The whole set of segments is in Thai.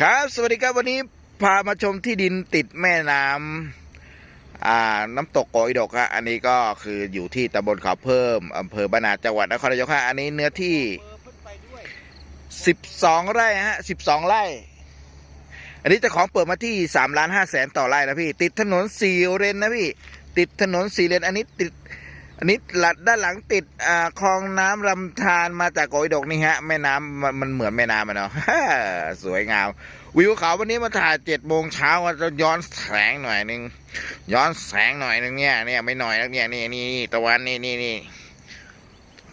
ครับสวัสดีครับวันนี้พามาชมที่ดินติดแม่น้ำอ่าน้ำตกโกอยดกฮะอันนี้ก็คืออยู่ที่ตำบลเขาเพิ่มอำเภอบ้านนาจังหวัดนครนายกฮะอันนี้เนื้อที่เบอร์เพิ่นไปด้วย12 ไร่ฮะ12 ไร่ อันนี้เจ้าของเปิดมาที่3ล้าน5แสนต่อไร่นะพี่ ติดถนนสี่เลนนะพี่ ติดถนนสี่เลนอันนี้ติด อันนี้หลัดด้านหลังติดอ่าคลองน้ำลำธารมาจากโกอยดกนี่ฮะแม่น้ำมันมันเหมือนแม่น้ำอะเนาะสวยงาม วิวเขาวันนี้มาถ่ายเจ็ดโมงเช้าจะย้อนแสงหน่อยนึงย้อนแสงหน่อยนึงเนี่ยเนี่ยไม่หน่อยแล้วเนี่ยนี่นี่ตะวันนี่นี่นี่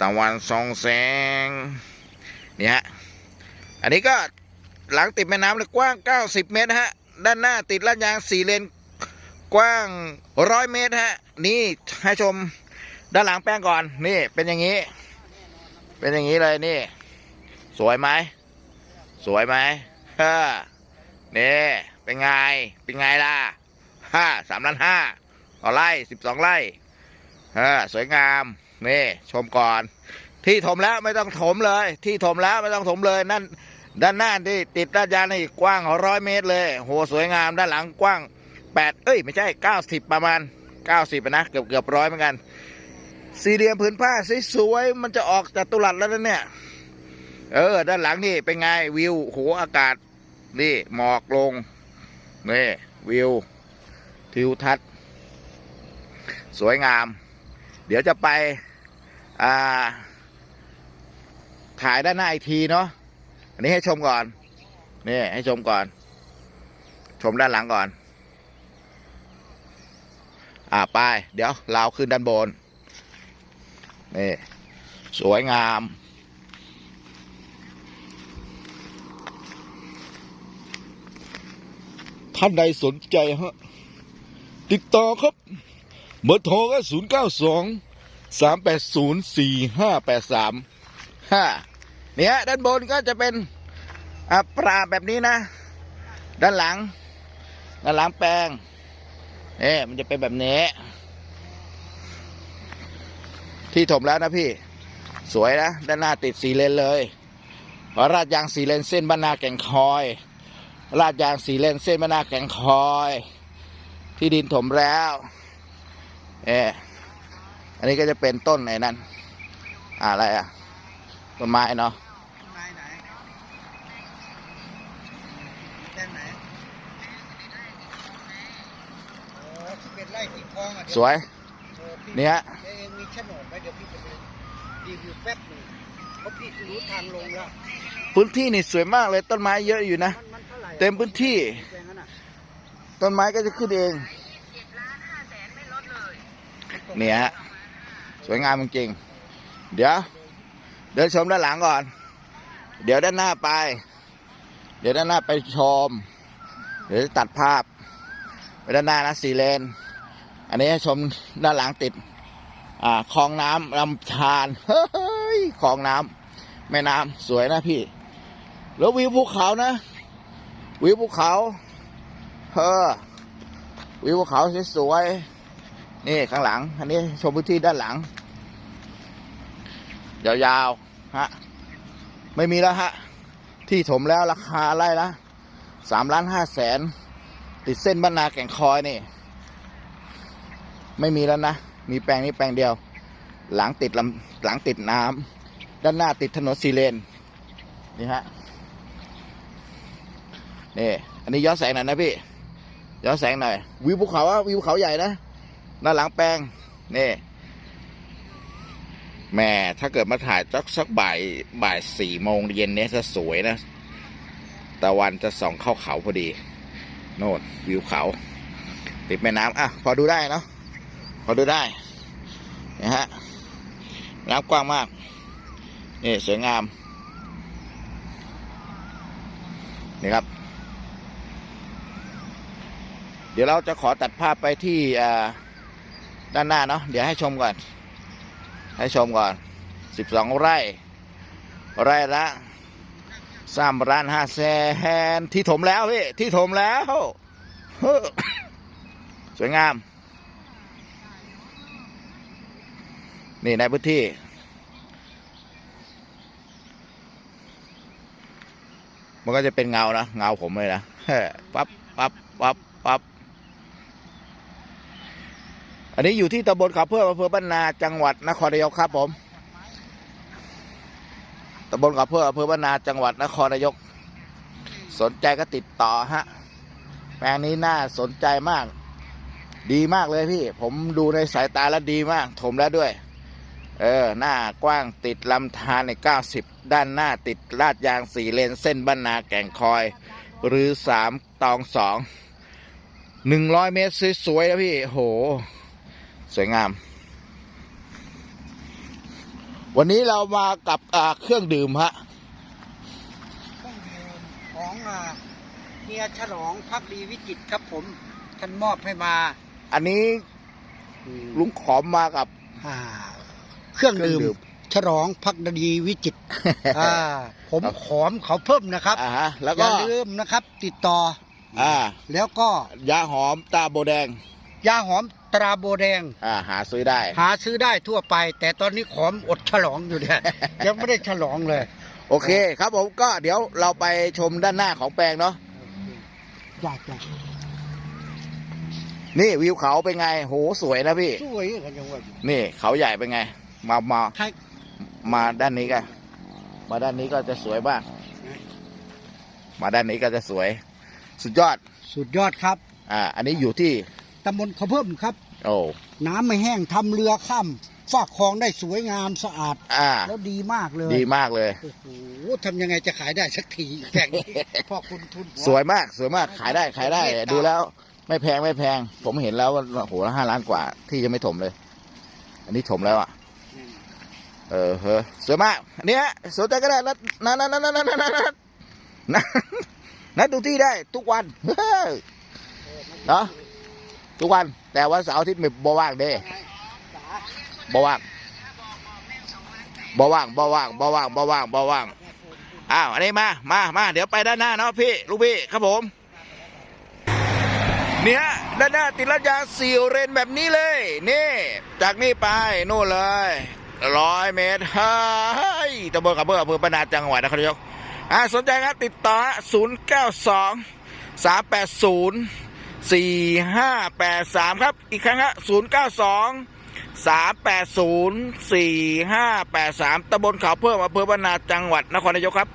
ตะวันส่องแสงเนี่ยฮะอันนี้ก็หลังติดแม่น้ำเลยกว้าง 90 เมตรฮะ ด้านหน้าติดลาดยางสี่เลนกว้างร้อยเมตรฮะ นี่ให้ชม ด้านหลังแป้งก่อน นี่เป็นอย่างนี้ เป็นอย่างนี้เลยนี่ สวยไหม สวยไหมฮ่านี่ เป็นไง เป็นไงล่ะห้าสามล้านห้าต่อไร่สิบสองไร่ฮ่าสวยงาม นี่ ชมก่อน ที่ถมแล้วไม่ต้องถมเลย ที่ถมแล้วไม่ต้องถมเลยนั่นด้านหน้าที่ติดด้านยางนี่กว้างร้อยเมตรเลยโหสวยงามด้านหลังกว้างแปดเอ้ย ไม่ใช่เก้าสิบประมาณเก้าสิบนะ เกือบเกือบร้อยเหมือนกัน สี่เหลี่ยมผืนผ้าสวยๆมันจะออกจากตุลัดแล้วนะเนี่ย เออ ด้านหลังนี่เป็นไงวิวโหอากาศ นี่หมอกลง นี่วิว ทิวทัศน์ สวยงาม เดี๋ยวจะไป อ่า ถ่ายด้านหน้าอีกทีเนาะ อันนี้ให้ชมก่อน นี่ให้ชมก่อน ชมด้านหลังก่อน อ่าไป เดี๋ยวเราขึ้นด้านบน นี่สวยงาม ท่านใดสนใจฮะ ติดต่อครับ เบอร์โทรก็ศูนย์เก้าสองสามแปดศูนย์สี่ห้าแปดสามห้าเนี่ยด้านบนก็จะเป็นปลาแบบนี้นะ ด้านหลัง ด้านหลังแปลงนี่มันจะเป็นแบบนี้ ที่ถมแล้วนะพี่ สวยนะ ด้านหน้าติดสีเลนเลยราดยางสีเลนเส้นบ้านนาแก่งคอยลาดยางสีเลนเส้นแม่นาแก่งคอย ที่ดินถมแล้วเอออันนี้ก็จะเป็นต้นไหนนั่นอะไรอะต้นไม้เนาะนายไหนแจ้งไหนโอ้สิบเอ็ดไร่ติดคลองอะเดี๋สวยเออพี่เนี่ย พี่จะไปรีวิวแป๊บหนึงเพราะพี่รู้ทางลงแล้ว พื้นที่นี่สวยมากเลยต้นไม้เยอะอยู่นะ มันมันเท่าไหร่เต็มพื้นที่ แปลงนั้นน่ะต้นไม้ก็จะขึ้นเองเนี่ยฮะสวยงามจริงๆเดี๋ยว เดินชมด้านหลังก่อน เดี๋ยวด้านหน้าไป เดี๋ยวด้านหน้าไปชม เดี๋ยวจะตัดภาพ ไปด้านหน้านะสี่เลน อันนี้ให้ชมด้านหลังติด อ่าคลองน้ำลำธารเฮ้ยคลองน้ำแม่น้ำสวยนะพี่ แล้ววิวภูเขานะ วิวภูเขาเฮ้อวิวภูเขาสวยๆนี่ข้างหลัง อันนี้ชมพื้นที่ด้านหลังยาวๆฮะไม่มีแล้วฮะ ที่ถมแล้วราคาไล่ละสามล้านห้าแสนติดเส้นบ้านนาแก่งคอยนี่ ไม่มีแล้วนะ มีแปลงนี้แปลงเดียว หลังติดลำหลังติดน้ำด้านหน้าติดถนนสีเลนนี่ฮะนี่อันนี้ย้อนแสงหน่อยนะพี่ย้อนแสงหน่อยวิวภูเขาอะวิวภูเขาใหญ่นะด้านหลังแปลงนี่แหม่ถ้าเกิดมาถ่ายสักสักบ่ายบ่ายสี่โมงเย็นเนี้ยจะสวยนะตะวันจะส่องเข้าเขาพอดี โน่นวิวเขา ติดแม่น้ำอะ พอดูได้เนาะ พอดูได้นะฮะน้ำกว้างมาก นี่สวยงาม นี่ครับ เดี๋ยวเราจะขอตัดภาพไปที่ด้านหน้าเนาะ เดี๋ยวให้ชมก่อน ให้ชมก่อนสิบสองไร่ ไร่ละสามล้านห้าแสนที่ถมแล้วพี่ ที่ถมแล้ว สวยงาม นี่ในพื้นที่ มันก็จะเป็นเงานะ เงาผมเลยนะปั๊บปั๊บปั๊บปั๊บอันนี้อยู่ที่ตำบลเขาเพื่ออำเภอบ้านนาจังหวัดนครนายกครับผมตำบลเขาเพื่ออำเภอบ้านนาจังหวัดนครนายก สนใจก็ติดต่อฮะแปลงนี้น่าสนใจมาก ดีมากเลยพี่ ผมดูในสายตาแล้วดีมาก ถมแล้วด้วย เออหน้ากว้างติดลำธารในเก้าสิบด้านหน้าติดลาดยางสี่เลนเส้นบ้านนาแก่งคอย หรือสามตองสองหนึ่งร้อยเมตรสวยๆนะพี่โห สวยงาม วันนี้เรามากับอ่าเครื่องดื่มฮะต้องดื่มของอ่าเฮียฉลองพักดีวิจิตรครับผม ท่านมอบให้มา อันนี้ลุงขอมมากับอ่า เครื่องดื่มเครื่องดื่ม ฉลองพักดีวิจิตรอ่าผมขอมเขาเพิ่มนะครับอ่าฮะแล้วอก็ ย่าลืมนะครับ ติดต่ออ่า แล้วก็ยาหอมตาโบแดง ยาหอมตราโบแดง อ่า หาซื้อได้ หาซื้อได้ทั่วไป แต่ตอนนี้ขอมอดฉลองอยู่เนี่ย ยังไม่ได้ฉลองเลย โอเค ครับผมก็เดี๋ยวเราไปชมด้านหน้าของแปลงเนาะ อยากจะนี่วิวเขาเป็นไง โห สวยนะพี่ สวยกันยังไงนี่เขาใหญ่เป็นไง มามาใช่มาด้านนี้กันมาด้านนี้ก็จะสวยมากมาด้านนี้ก็จะสวย สุดยอด สุดยอดครับ อ่า อันนี้อยู่ที่ตำบลเขาเพิ่มครับ โอ้น้ำไม่แห้งทำเรือข้ามฝากคลองได้สวยงามสะอาด อ่า แล้วดีมากเลยดีมากเลย โอ้โหทำยังไงจะขายได้สักทีแข่งนี้พ่อคุณทุนหัสวยมาก สวยมากขายได้ขายได้ ดูแล้ว ไม่แพงไม่แพง ผมเห็นแล้วว่าโหละห้าล้านกว่า ที่ยังไม่ถมเลย อันนี้ถมแล้วอะ เออเฮ้อสวยมากเนี่ยสนใจก็ได้แล้นั่นนั่นนั่นนั่นนั่นนั่นนัดดูที่ได้ทุกวันเนาะทุกวัน แต่วันเสาร์อาทิตย์มีบ่ว่างเด้บ่ว่างบ่ว่างบ่ว่างบ่ว่างบ่ว่างบ่ว่างอ้าวอันนี้มามามาเดี๋ยวไปด้านหน้าเนาะพี่ลูกพี่ครับผม เนี่ยด้านหน้าติดรัดยาสี่เลนแบบนี้เลย นี่ จากนี่ไปนู่นเลย ร้อยเมตรเฮ้ยตำบลกระเบื้องอำเภอปนาจังหวัดนครนายกอ่าสนใจครับติดต่อศูนย์เก้าสองสามแปดศูนย์สี่ห้าแปดสามครับ อีกครั้งครับศูนย์เก้าสองสามแปดศูนย์สี่ห้าแปดสามตำบลเขาเพิ่มอำเภอปนาจังหวัดนครนายกครับ